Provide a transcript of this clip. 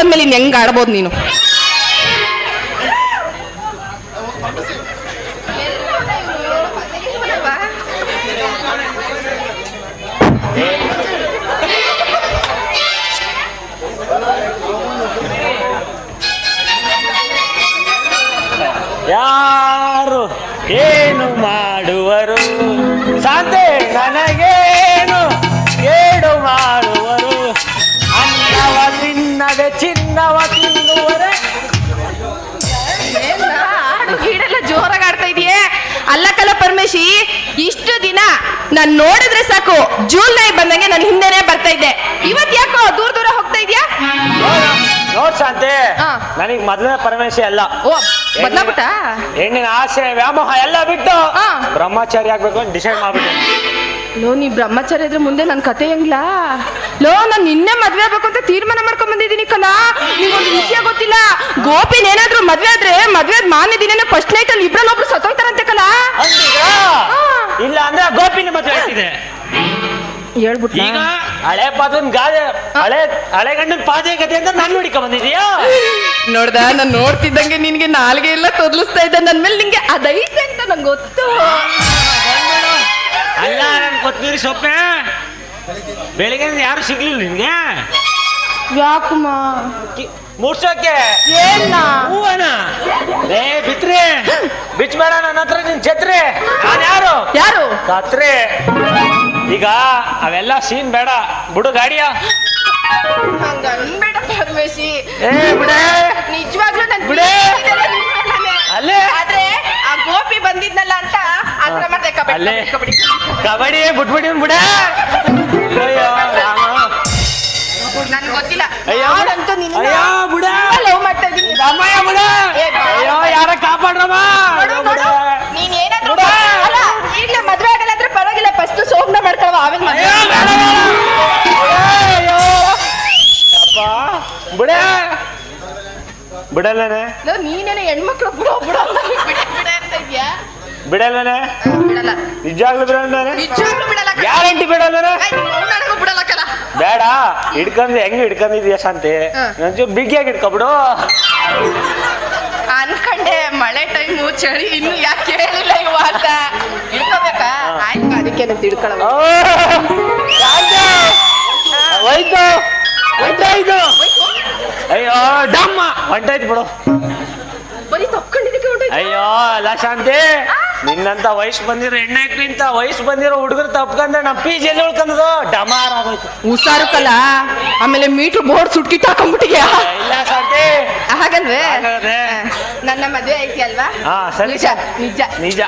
ಬಂದ್ಮೇಲೆ ಇನ್ ಹೆಂಗ್ ಆಡ್ಬೋದು ನೀನು? ಯಾರು ಏನು ಮಾಡುವರು? ಸಾಧ್ಯ ಚಿನ್ನವ ತಿನ್ನುವರೆ ಗೀಡೆಲ್ಲ ಜೋರಾಗಿ ಆಡ್ತಾ ಇದೆಯೇ? ಅಲ್ಲ ಕಲ ಪರಮೇಶಿ ಇಷ್ಟು ದಿನ ನಾನ್ ನೋಡಿದ್ರೆ ಸಾಕು ಜೂಲೈ ಬಂದಂಗೆ ನಾನು ಹಿಂದೆನೆ ಬರ್ತಾ ಇದ್ದೆ. ಇವತ್ ಯಾಕೋ ದೂರ ದೂರ ಹೋಗ್ತಾ ಇದೀಯಾ? ನೋಡ್ ಶಾಂತಿ. ನನಗ್ ಮೊದಲನೇ ಪರಮೇಶಿ ಅಲ್ಲ. ಓ ಬದ್ಲಾಬಿಟ್ಟ ಹೆಣ್ಣಿನ ಆಸೆ ವ್ಯಾಮೋಹ ಎಲ್ಲ ಬಿಟ್ಟು. ಬ್ರಹ್ಮಚಾರಿ ಆಗ್ಬೇಕು ಅಂತ ಡಿಸೈಡ್ ಮಾಡ್ಬಿಟ್ಟೆ. ಲೋ ನೀ ಬ್ರಹ್ಮಚಾರಿ ಇದ್ರೆ ಮುಂದೆ ನನ್ನ ಕತೆ ಹೆಂಗ್ಲಾ? ಲೋ ನಾನು ನಿನ್ನೆ ಮದ್ವೆ ಆಗ್ಬೇಕು ಗೊತ್ತಿಲ್ಲ. ಗೋಪಿನ್ ಏನಾದ್ರೂ ಮದ್ವೆ ಆದ್ರೆ ಮದ್ವೆ ಆದ್ ಮಾನ್ಯ ದಿನ ಫಸ್ಟ್ ನೈಟ್ ಅಲ್ಲಿ ಇಬ್ರಲ್ಲಿ ಒಬ್ರು ಸತ್ತೋಯ್ತಾರಂತೆ ಕಲ ಇಲ್ಲ ಅಂದ್ರೆ ಗೋಪಿನ ಮದುವೆ ಆಗ್ತಿದೆ ಹೇಳ್ಬಿಟ್ಟ ಈಗ ಹಳೆ ಪಾದನ್ ಗಾದೆ ಹಳೆ ಹಳೆ ಗಂಡನ್ ಪಾದೆ ಗದೆ ಅಂತ ನಾನು ಹುಡುಕ ಬಂದಿದ್ಯಾ ನೋಡ್ದ ನಾನು ನೋಡ್ತಿದ್ದಂಗೆ ನಿನ್ಗೆ ನಾಲ್ಗೆ ಎಲ್ಲ ತೊದಲಿಸ್ತಾ ಇದ್ದ ನನ್ ಮೇಲೆ ನಿಂಗೆ ಅದೈತೆ ಅಂತ ನಂಗೆ ಗೊತ್ತು. ಅಲ್ಲ ನನ್ ಕೊತ್ಮೀರಿ ಸೊಪ್ಪೆ ಬೆಳಿಗ್ಗೆ ಯಾರು ಸಿಗ್ಲಿಲ್ಲ ನಿನ್ಗೆ? ಯಾಕಮ್ಮ ಮುಡ್ಸೋಕೆ ಏನ ಹೂವನ? ಏ ಬಿತ್ರಿ. ಬಿಚ್ಬೇಡ ನನ್ನ ಹತ್ರ ನಿನ್ ಛತ್ರಿ. ನಾನು ಯಾರು? ಯಾರು? ಕತ್ರಿ ಈಗ ಅವೆಲ್ಲ ಸೀನ್ ಬೇಡ. ಬಿಡು ಗಾಡಿಯ. ಅನ್ಬೇಡ ಪರಮೇಶಿ. ಏ ಬಿಡೆ. ನಿಜವಾಗ್ಲೂ ನನ್ ಬಿಡೆ. ಅಲ್ಲೇ. ಆದ್ರೆ ಆ ಗೋಪಿ ಬಂದಿದ್ನಲ್ಲ ಅಂತ ಆತರ ಮಾಡ್ದೆ. ಕಬಡ್ಡಿ ಅಲ್ಲೇ. ಕಬಡ್ಡಿ ಬಿಟ್ಬಿಡಿ ಬಿಡ. ಅಯ್ಯೋ. ರಾಮ ಗೊತ್ತಿಲ್ಲ. ನಾನಂತೂ ನಿನ್ನ ಅಯ್ಯೋ ಬಿಡ. ಲವ್ ಮಾಡ್ತಾ ಅಮ್ಮಯ್ಯ ಬಿಡ. ಅಯ್ಯೋ ಯಾರ ಕಾಪಾಡ್ರಮ್ಮ. ನೀನ್ ಏನಾದ್ರೂ ಅಲ್ಲ ಈಗಲೇ ಮದ್ವೆ ಆಗಲ್ಲ ಅಂದ್ರೆ ಪರವಾಗಿಲ್ಲ. ಫಸ್ಟ್ ಸೋಮ್ನ ಮಾಡ್ಕೊಳವ ಆಮೇಲೆ ಮದ್ವೆ. ಬೇಡ, ಬಿಡಲ್ಲನೆ. ನೀನೇನೆ ಹೆಣ್ಮಕ್ಳು. ಬಿಡೋ ಬಿಡೋ. ಬಿಡೆ ಅಂತ ಇದ್ಯಾ ಬಿಡಲ್ಲನೆ. ಬಿಡಲ್ಲ. ನಿಜಾಗ್ಲೂ ಬಿಡಲ್ಲನೆ. ಬಿಡಲ್ಲ. ಗ್ಯಾರಂಟಿ ಬಿಡಲ್ಲನೆ? ಬೇಡ ಹಿಡ್ಕೊಂಡ್ ಹೆಂಗ್ ಹಿಡ್ಕೊಂಡಿದ್ಯಾ ಶಾಂತಿ? ಹಾ. ಒಂಚೂರು ಬಿಗಿಯಾಗಿ ಹಿಡ್ಕೊಬಿಡು. ಅನ್ಕಂಡೆ ಮಳೆ ಟೈಮು ಚಳಿ ಇನ್ನು ಯಾಕೆ ಹೇಳಿಲ್ಲ ಇವ ಅಂತ ಇಳ್ಕೋಬೇಕಾ ಆಯ್ತು ಅದಕ್ಕೆ ನಾನು ತಿಳ್ಕೊಳವ ಓ, ಶಾಂತಿ! ಹೋಯ್ತು. ಅಯ್ಯೋ ಡಮ್ಮ. ಹೊಂಟಾಯ್ತು ಬಿಡು. ಬರೀ ತಪ್ಕೊಂಡಿದ್ದಕ್ಕೆ ಹೊಂಟೋಯ್ತು? ಅಯ್ಯೋ ಅಲ್ಲ ಶಾಂತಿ. ನಿನ್ನಂತ ವಯಸ್ಸು ಬಂದಿರೋ ಹೆಣ್ಣಕ್ಕಿಂತ ವಯಸ್ಸು ಬಂದಿರೋ ಹುಡುಗರು ತಪ್ಕೊಂಡ್ರೆ ನಮ್ಮ ಪಿ ಜಿಯಲ್ಲಿ ಉಳ್ಕೊಂಡ್ರು ಡಮಾರ್ ಆಗೋಯ್ತು. ಹುಷಾರು ಕಲ. ಆಮೇಲೆ ಮೀಟ್ರ್ ಬೋರ್ಡ್ ಸುಟ್ಕಿಟ್ಟು ಹಾಕೊಂಡ್ಬಿಟ್ಟಿದ್ಯಾ ಇಲ್ಲ ಹಾಗಲ್ವೇ? ನನ್ನ ಮದುವೆ ಐತಿ ಅಲ್ವಾ? ಹಾ, ಸರಿ. ನಿಜ ನಿಜ. ನಿಜ.